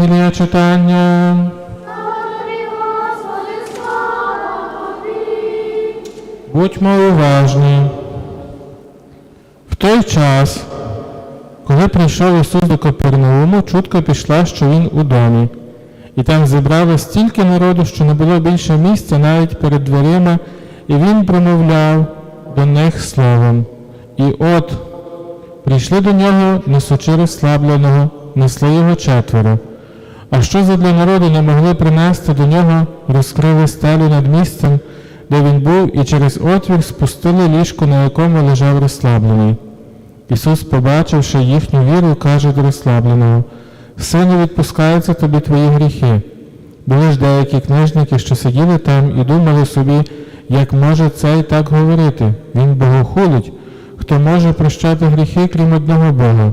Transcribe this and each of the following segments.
Євангелія читання. Будьмо уважні. В той час, коли прийшов Ісус до Капернауму, чутка пішла, що Він у домі. І там зібрали стільки народу, що не було більше місця навіть перед дверима, і він промовляв до них словом. І от прийшли до нього, несучи розслабленого, несли його четверо. А що задля народу не могли принести до нього, розкрили стелю над місцем, де він був, і через отвір спустили ліжко, на якому лежав розслаблений. Ісус, побачивши їхню віру, каже до розслабленого, Сину, відпускаються тобі твої гріхи. Були ж деякі книжники, що сиділи там і думали собі, як може цей так говорити. Він богохулить, хто може прощати гріхи, крім одного Бога.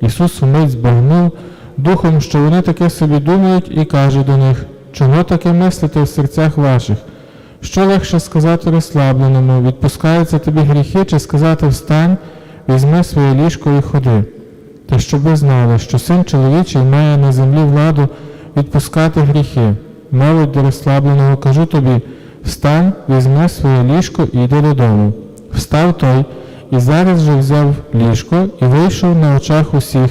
Ісус умить збагнув духом, що вони таке собі думають, і каже до них, чого таке мислите в серцях ваших? Що легше сказати розслабленому, відпускаються тобі гріхи, чи сказати встань, візьми своє ліжко і ходи. Та щоб ви знали, що син чоловічий має на землі владу відпускати гріхи. Мовить до розслабленого, кажу тобі, встань, візьми своє ліжко і йди додому. Встав той, і зараз же взяв ліжко і вийшов на очах усіх,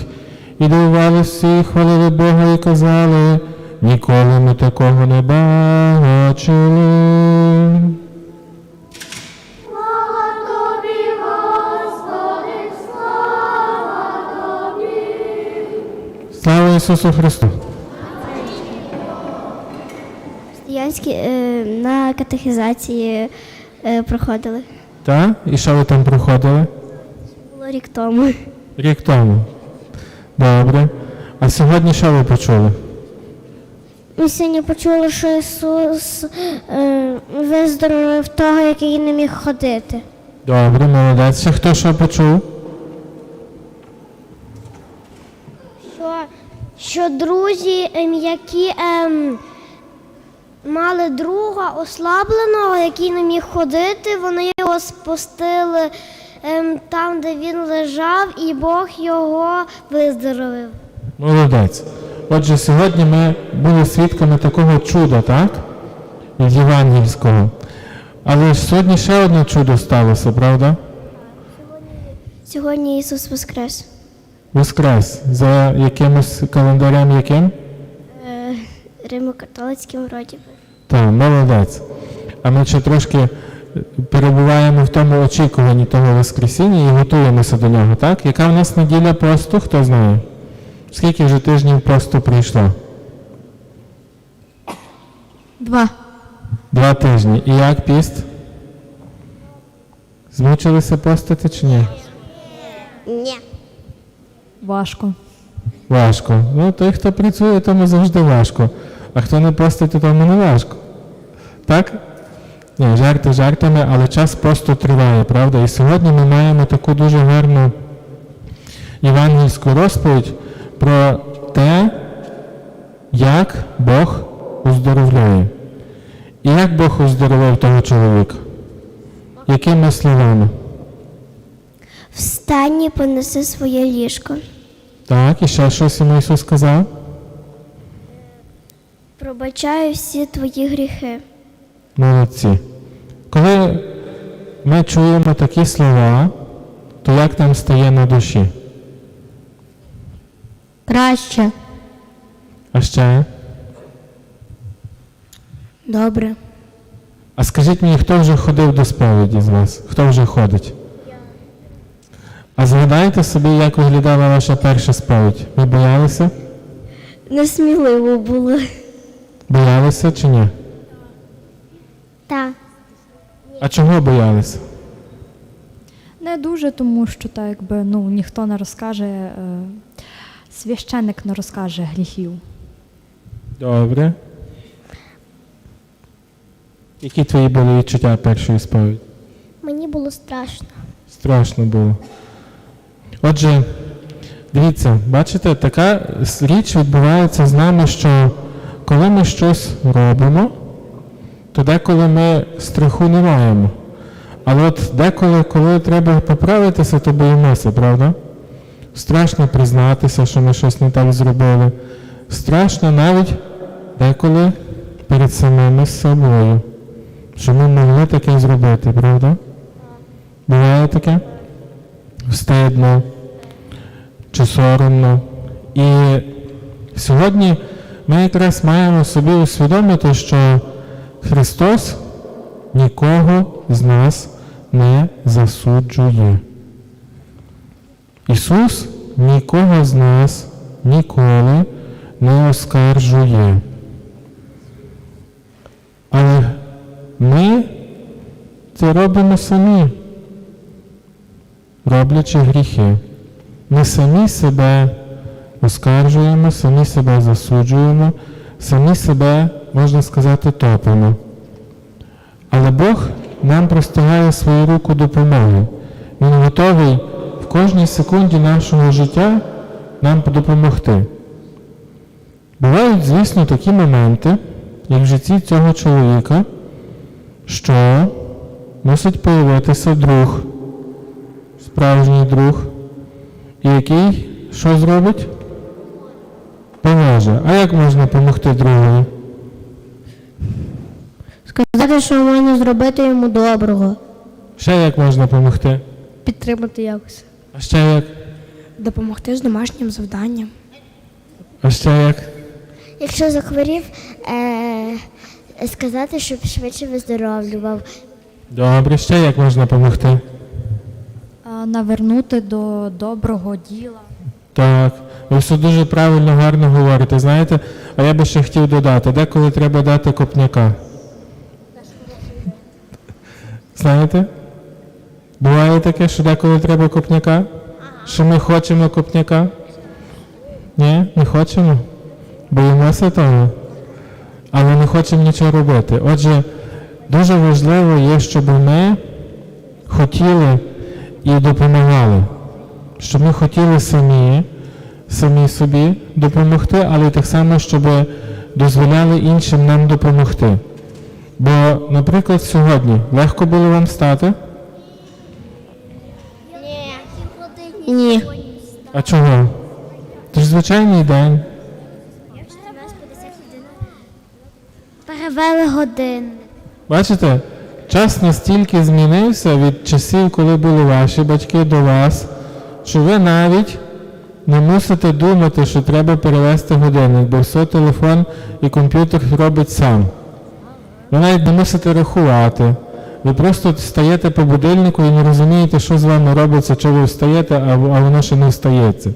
і дивували всі, хвалили Бога і казали, ніколи ми такого не бачили. Слава Ісусу Христу! Студентські е, на катехізації е, проходили. Так? І що ви там проходили? Було рік тому. Рік тому. Добре. А сьогодні що ви почули? Ми сьогодні почули, що Ісус е, виздоровив того, який не міг ходити. Добре, молодець. Ще хто що почув? Що, що друзі, ем, які ем, мали друга ослабленого, який не міг ходити, вони його спустили там, де він лежав, і Бог його виздоровив. Молодець. Отже, сьогодні ми були свідками такого чуда, так? Євангельського. Але ж сьогодні ще одне чудо сталося, правда? Сьогодні Ісус Воскрес. Воскрес. За якимось календарем яким? Е, Римо-католицьким вроді би. Так, молодець. А ми ще трошки перебуваємо в тому очікуванні того Воскресіння і готуємося до нього, так? Яка в нас неділя посту, хто знає? Скільки вже тижнів посту прийшло? Два. Два тижні. І як піст? Змучилися постити чи ні? Ні. Важко. Важко. Ну, той, хто працює, тому завжди важко. А хто не постить, тому не важко. Так? Ні, жарти жартами, але час просто триває, правда? І сьогодні ми маємо таку дуже гарну євангельську розповідь про те, як Бог оздоровляє. І як Бог оздоровив того чоловіка? Якими словами? Встань і понеси своє ліжко. Так, і ще щось йому Ісус сказав? Пробачаю всі твої гріхи. Молодці. Коли ми чуємо такі слова, то як нам стає на душі? Краще. А ще? Добре. А скажіть мені, хто вже ходив до сповіді з вас? Хто вже ходить? А згадайте собі, як виглядала ваша перша сповідь? Ви боялися? Несміливо було. Боялися чи ні? Так. А чого боялися? Не дуже, тому що так якби ну ніхто не розкаже, е, священник не розкаже гріхів. Добре. Які твої були відчуття першої сповіді? Мені було страшно. Страшно було. Отже, дивіться, бачите, така річ відбувається з нами, що коли ми щось робимо, то деколи ми страху не маємо. Але от деколи, коли треба поправитися, то боїмося, правда? Страшно признатися, що ми щось не так зробили. страшно навіть деколи перед самими собою, що ми могли таке зробити, правда? Буває таке? Встидно чи соромно. І сьогодні ми якраз маємо собі усвідомити, що Христос нікого з нас не засуджує. Ісус нікого з нас ніколи не оскаржує. Але ми це робимо самі, роблячи гріхи. Ми самі себе оскаржуємо, самі себе засуджуємо, самі себе, можна сказати, топимо. Але Бог нам простягає свою руку допомоги. Він готовий в кожній секунді нашого життя нам допомогти. Бувають, звісно, такі моменти, як в житті цього чоловіка, що мусить появитися друг, справжній друг, і який що зробить? Поможе. А як можна допомогти другові? Сказати, що можна зробити йому доброго. Ще як можна допомогти? Підтримати якось. А ще як? Допомогти з домашнім завданням. А ще як? Якщо захворів, е- сказати, щоб швидше виздоровлював. Добре, ще як можна допомогти? Навернути до доброго діла. Так, ви все дуже правильно, гарно говорите. Знаєте, а я би ще хотів додати, деколи треба дати копняка. Знаєте? Буває таке, що деколи треба копняка? Що ми хочемо копняка? Ні, не хочемо. Боїмося того. Але не хочемо нічого робити. Отже, дуже важливо є, щоб ми хотіли і допомагали щоб ми хотіли самі, самі собі допомогти, але так само, щоб дозволяли іншим нам допомогти. Бо, наприклад, сьогодні легко було вам встати? Ні. А чого? Це ж звичайний день. Перевели годин. Бачите, час настільки змінився від часів, коли були ваші батьки до вас, що ви навіть не мусите думати, що треба перевести годинник, бо все телефон і комп'ютер робить сам. Ви навіть не мусите рахувати. Ви просто стаєте по будильнику і не розумієте, що з вами робиться, чи ви встаєте, а, воно ще не встається.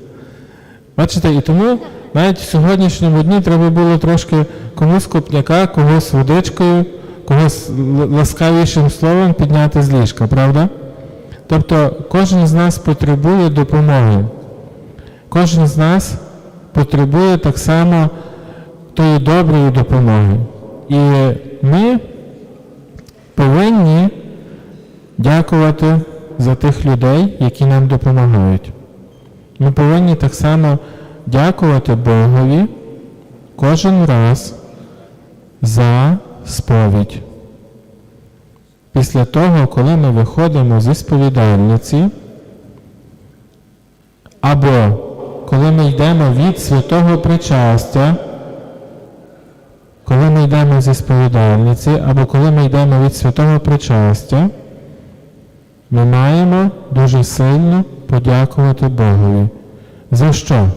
Бачите, і тому навіть в сьогоднішньому дні треба було трошки комусь копняка, когось водичкою, когось ласкавішим словом підняти з ліжка, правда? Тобто кожен з нас потребує допомоги. Кожен з нас потребує так само тої доброї допомоги. І ми повинні дякувати за тих людей, які нам допомагають. Ми повинні так само дякувати Богові кожен раз за сповідь. Після того, коли ми виходимо зі сповідальниці, або коли ми йдемо від святого причастя, коли ми йдемо зі сповідальниці, або коли ми йдемо від святого причастя, ми маємо дуже сильно подякувати Богові. За що?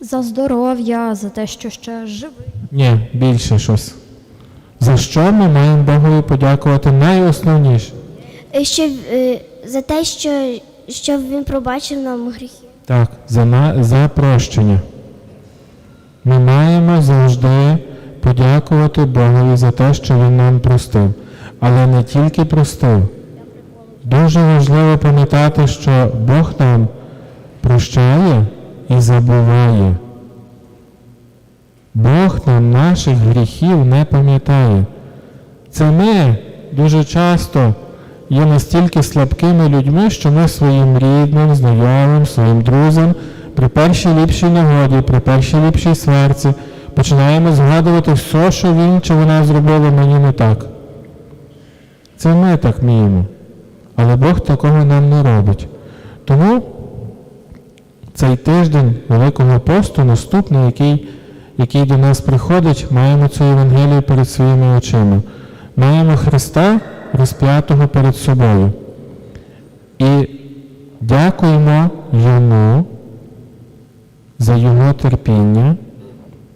За здоров'я, за те, що ще живий. Ні, більше щось. За що ми маємо Богові подякувати найосновніше? Що, е, за те, що, що він пробачив нам гріхи. Так, за, на, за прощення. Ми маємо завжди подякувати Богові за те, що Він нам простив. Але не тільки простив. Дуже важливо пам'ятати, що Бог нам прощає і забуває. Бог нам наших гріхів не пам'ятає. Це ми дуже часто є настільки слабкими людьми, що ми своїм рідним, знайомим, своїм друзям при першій ліпшій нагоді, при першій ліпшій серці починаємо згадувати все, що він чи вона зробили мені не так. Це ми так вміємо. Але Бог такого нам не робить. Тому цей тиждень Великого посту, наступний, який, який до нас приходить, маємо цю Євангелію перед своїми очима. Маємо Христа розп'ятого перед собою. І дякуємо Йому за Його терпіння,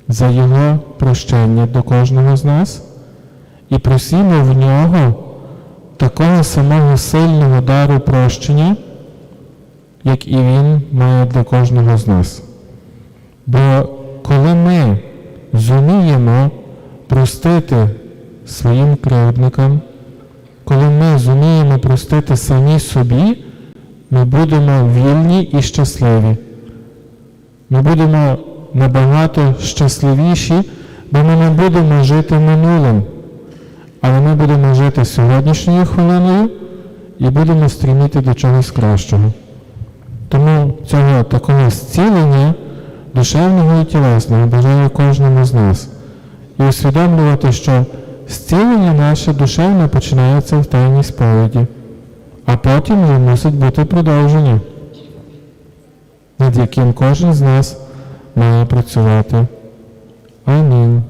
за Його прощення до кожного з нас і просимо в нього такого самого сильного дару прощення, як і Він має для кожного з нас. Бо коли ми зуміємо простити своїм кривдникам, коли ми зуміємо простити самі собі, ми будемо вільні і щасливі. Ми будемо набагато щасливіші, бо ми не будемо жити минулим, але ми будемо жити сьогоднішньою хвилиною і будемо стріміти до чогось кращого. Тому цього такого зцілення душевного і тілесного бажає кожному з нас, і усвідомлювати, що зцілення наше душевне починається в тайній сповіді, а потім вже мусить бути продовження, над яким кожен з нас має працювати. Амінь.